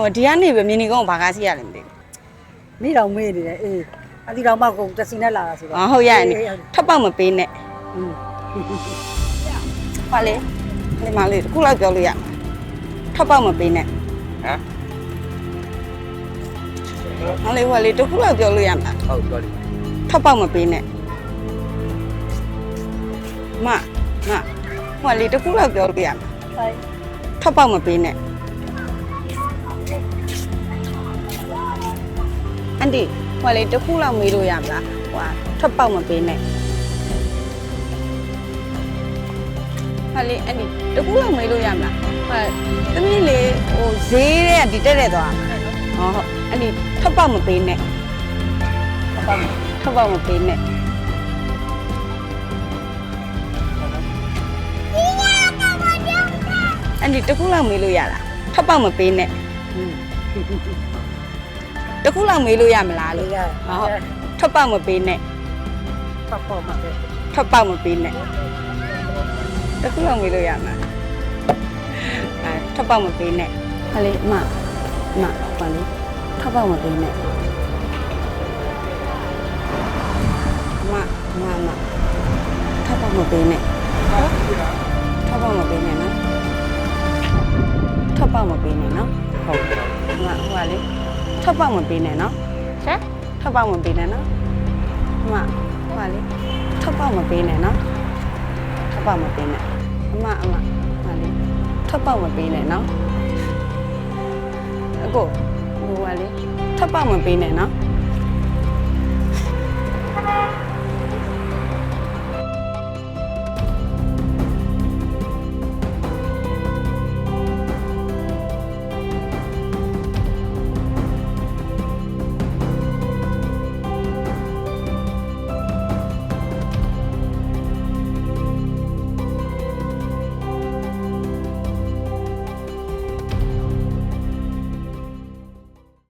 ဟိုဒီကနေပဲမြင်းနေကုန်းကိုဘာကားစီရလဲမသိမိတော်မေးနေတယ်အေးအဒီတော်မှကုန်တစီနဲ့လာတာဆိုဘူးတော့အော်ဟုတ်ရရင်ထပ်ပေါက်မပေးနဲ့อืมဟာလေဒီမလေးတစ်ခုလောက်ပြောလို့ရမှာထပ်ပေါက်မပေးနဲ့ဟမ်ဟာလေဟိုလေတစ်ခုလောက်ပြောလို့ရမှာဟုတ်ပြောလိမ့်ထပ်ပေါက်မပေးနဲ့မမဟိုလေတစ်ခုလောက်ပြောလို့ရမှာဆိုင်ထပ်ပေါက်မပေးနဲ့ န်ဒီဟိုလေတစ်ခုလောက်မေးလို့ရမလားဟိုထပ်ပေါက်မပေးနဲ့ဟာလေအန်ဒီတစ်ခုလောက်မေးလို့ရမလားဟာသမီးလေဟိုဈေးတဲ့ကဒီတက်တဲ့သွားဟောဟုတ်အန်ဒီထပ်ပေါက်မပေးနဲ့ပေါ့ထပ်ပေါက်မပေးနဲ့အန်ဒီတစ်ခုလောက်မေးလို့ရလားထပ်ပေါက်မပေးနဲ့อืม တစ်ခုလောက်မေးလို့ရမလားလေလို့ရဟုတ်ထပ်ပေါက်မပေးနဲ့ပေါ့ပေါ့မှာပဲထပ်ပေါက်မပေးနဲ့တစ်ခုလောက်မေးလို့ရမှာအဲထပ်ပေါက်မပေးနဲ့ဟာလေအမအမပါလေထပ်ပေါက်မပေးနဲ့အမအမအမထပ်ပေါက်မပေးနဲ့ထပ်ပေါက်မပေးနဲ့နော်ထပ်ပေါက်မပေးနဲ့နော်ဟုတ်အမဟိုကလေ ထပ်ပေါက်မပေးနဲ့နော်ဟမ်ထပ်ပေါက်မပေးနဲ့နော်အမဟိုကလေထပ်ပေါက်မပေးနဲ့နော်ထပ်ပေါက်မပေးနဲ့အမအမဟာလေထပ်ပေါက်မပေးနဲ့နော်အကိုဟိုကလေထပ်ပေါက်မပေးနဲ့နော်